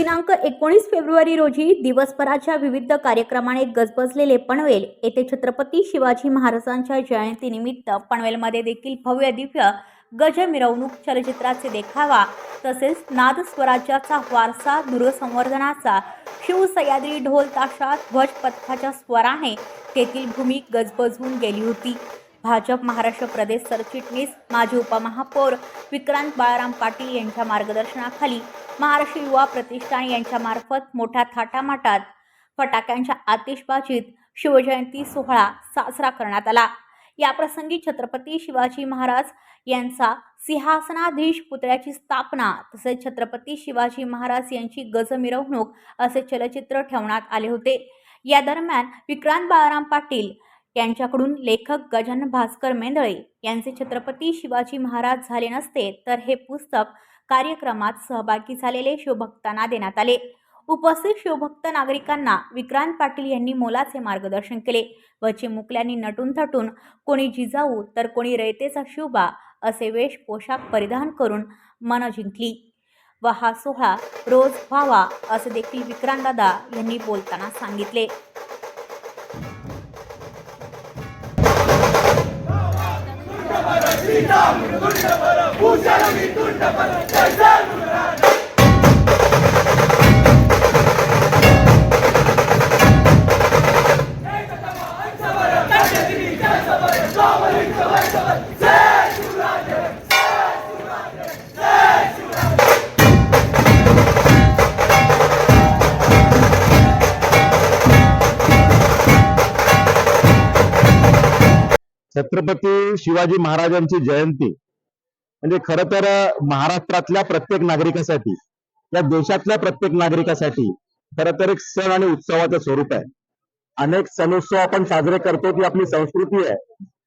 दिनांक एकोणीस फेब्रुवारी रोजी दिवसभराच्या विविध कार्यक्रमाने गजबजलेले पनवेल येथे छत्रपती शिवाजी महाराजांच्या जयंतीनिमित्त पनवेलमध्ये देखील भव्य दिव्य गज मिरवणूक चलचित्राचे देखावा तसेच नाद स्वराज्याचा वारसा दूरसंवर्धनाचा शिवसह्याद्री ढोल ताशा ध्वज पथकाच्या स्वराने तेथील भूमी गजबजून गेली होती. भाजप महाराष्ट्र प्रदेश सरचिटणीस माजी उपमहापौर विक्रांत बाळाराम पाटील यांच्या मार्गदर्शनाखाली महाराष्ट्र युवा प्रतिष्ठान यांच्यामार्फत मोठ्या थाटामाटात फटाक्यांच्या आतिषबाजीत शिवजयंती सोहळा साजरा करण्यात आला. याप्रसंगी छत्रपती शिवाजी महाराज यांचा सिंहासनाधीश पुतळ्याची स्थापना तसेच छत्रपती शिवाजी महाराज यांची गज मिरवणूक असे चलचित्र ठेवण्यात आले होते. या दरम्यान विक्रांत बाळाराम पाटील यांच्याकडून लेखक गजानन भास्कर मेंदळे यांचे छत्रपती शिवाजी महाराज झाले नसते तर हे पुस्तक कार्यक्रमात सहभागी झालेले शिवभक्तांना देण्यात आले. उपस्थित शिवभक्त नागरिकांना विक्रांत पाटील यांनी मोलाचे मार्गदर्शन केले. व चिमुकल्यांनी नटून थटून कोणी जिजाऊ तर कोणी रयतेचा शिवबा असे वेश पोशाख परिधान करून मन जिंकली. व हा सोहळा रोज व्हावा असे देखील विक्रांतदादा यांनी बोलताना सांगितले. శ్రీరాముడు తుండపర భూషణమి తుండపర జై జై छत्रपती शिवाजी महाराजांची जयंती. म्हणजे खर तर महाराष्ट्रातल्या प्रत्येक नागरिकासाठी या देशातल्या प्रत्येक नागरिकासाठी खर तर एक सण आणि उत्सवाचं स्वरूप आहे. अनेक सण उत्सव आपण साजरे करतो ती आपली संस्कृती आहे.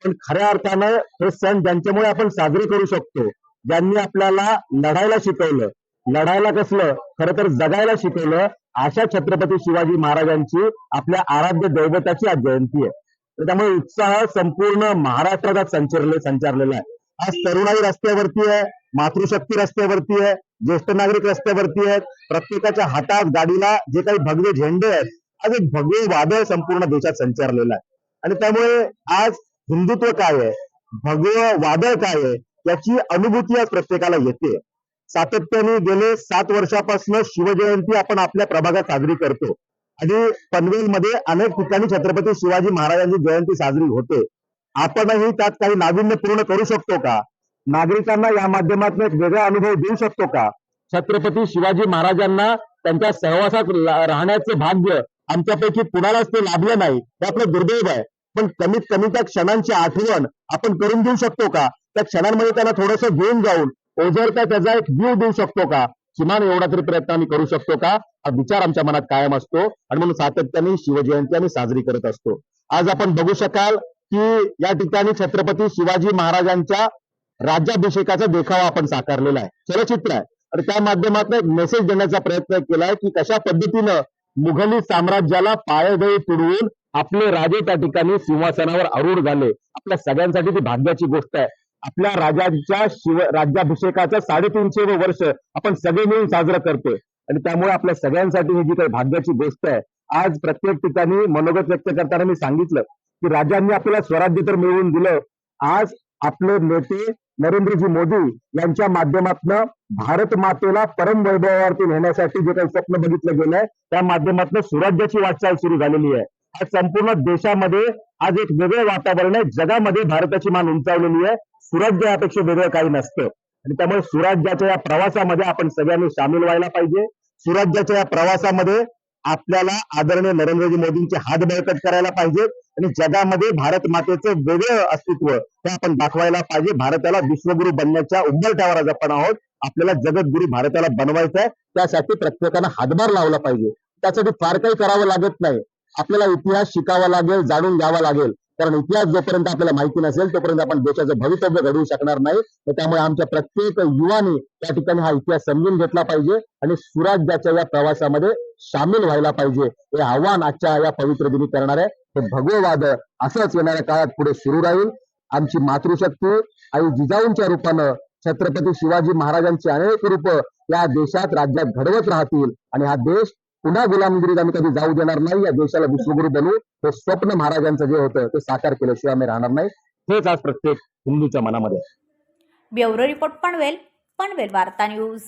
पण खऱ्या अर्थानं हे सण ज्यांच्यामुळे आपण साजरे करू शकतो ज्यांनी आपल्याला लढायला शिकवलं लढायला कसलं खरं तर जगायला शिकवलं अशा छत्रपती शिवाजी महाराजांची आपल्या आराध्य दैवताची आज जयंती आहे. तर त्यामुळे उत्साह संपूर्ण महाराष्ट्रात संचरले संचारलेला आहे. आज तरुणाई रस्त्यावरती आहे मातृशक्ती रस्त्यावरती आहे ज्येष्ठ नागरिक रस्त्यावरती आहेत. प्रत्येकाच्या हातात गाडीला जे काही भगवे झेंडे आहेत आज एक भगवे वादळ संपूर्ण देशात संचारलेलं आहे. आणि त्यामुळे आज हिंदुत्व काय आहे? भगवे वादळ काय आहे? याची अनुभूती आज प्रत्येकाला येते. सातत्याने गेले सात वर्षापासून शिवजयंती आपण आपल्या प्रभागात साजरी करतो. म्हणजे पनवेलमध्ये अनेक ठिकाणी छत्रपती शिवाजी महाराजांची जयंती साजरी होते. आपणही त्यात काही नाविन्यपूर्ण करू शकतो का? नागरिकांना या माध्यमातून एक वेगळा अनुभव देऊ शकतो का? छत्रपती शिवाजी महाराजांना त्यांच्या सहवासात राहण्याचे राहण्याचं भाग्य आमच्यापैकी कुणालाच ते लाभलं नाही हे आपलं दुर्दैव आहे. पण कमीत कमी त्या क्षणांची आठवण आपण करून देऊ शकतो का? त्या क्षणांमध्ये त्यांना थोडस घेऊन जाऊन ओझरता त्याचा एक व्ह्यू देऊ शकतो का? किमान एवढा तरी प्रयत्न आम्ही करू शकतो का? हा विचार आमच्या मनात कायम असतो आणि म्हणून सातत्याने शिवजयंती आम्ही साजरी करत असतो. आज आपण बघू शकाल की या ठिकाणी छत्रपती शिवाजी महाराजांच्या राज्याभिषेकाचा देखावा आपण साकारलेला आहे. चलचित्र आहे. आणि त्या माध्यमातून एक मेसेज देण्याचा प्रयत्न केलाय की कशा पद्धतीनं मुघली साम्राज्याला पायदळी तुडवून आपले राजे त्या ठिकाणी सिंहासनावर आरूढ झाले. आपल्या सगळ्यांसाठी ती भाग्याची गोष्ट आहे. आपल्या राजांच्या शिव राज्याभिषेकाचं साडेतीनशे वर्ष आपण सगळे मिळून साजरं करतोय. आणि त्यामुळे आपल्या सगळ्यांसाठी ही जी काही भाग्याची गोष्ट आहे आज प्रत्येक ठिकाणी मनोगत व्यक्त करताना मी सांगितलं की राजांनी आपल्याला स्वराज्य तर मिळवून दिलं आज आपले नेते नरेंद्रजी मोदी यांच्या माध्यमातून भारत मातेला परम वैभवावरती नेण्यासाठी जे काही स्वप्न बघितलं गेलंय त्या माध्यमातून सुराज्याची वाटचाल सुरू झालेली आहे. आज संपूर्ण देशामध्ये आज एक वेगळं वातावरण आहे जगामध्ये भारताची मान उंचावलेली आहे सुराज्य यापेक्षा वेगळं काही नसतं. आणि त्यामुळे सुराज्याच्या या प्रवासामध्ये आपण सगळ्यांनी सामील व्हायला पाहिजे. सुराज्याच्या या प्रवासामध्ये आपल्याला आदरणीय नरेंद्रजी मोदींचे हात बळकट करायला पाहिजेत आणि जगामध्ये भारत मातेचं वेगळं अस्तित्व हे आपण दाखवायला पाहिजे. भारताला विश्वगुरु बनण्याच्या उंबरठ्यावर आज आपण आहोत. आपल्याला जगद्गुरु भारताला बनवायचं आहे. त्यासाठी प्रत्येकानं हातभार लावला पाहिजे. त्यासाठी फार काही करावं लागत नाही. आपल्याला इतिहास शिकावा लागेल जाणून घ्यावा लागेल. कारण इतिहास जोपर्यंत आपल्याला माहिती नसेल तोपर्यंत आपण देशाचं भवितव्य घडवू शकणार नाही. तर त्यामुळे आमच्या प्रत्येक युवानी त्या ठिकाणी हा इतिहास समजून घेतला पाहिजे आणि सुराज्याच्या या प्रवासामध्ये सामील व्हायला पाहिजे. हे आव्हान आजच्या या पवित्र दिनी करणार आहे. हे भगववाद असंच येणाऱ्या काळात पुढे सुरू राहील. आमची मातृशक्ती आई जिजाऊंच्या रूपानं छत्रपती शिवाजी महाराजांची अनेक रूप या देशात राज्यात घडवत राहतील आणि हा देश पुन्हा गुलामगिरीत आम्ही कधी जाऊ देणार नाही या देशाला विश्वगुरु बनवू हे स्वप्न महाराजांचं जे होतं ते साकार केल्याशिवाय आम्ही राहणार नाही. हेच आज प्रत्येक हिंदूच्या मनामध्ये आहे. ब्युरो रिपोर्ट पनवेल पनवेल वार्ता न्यूज.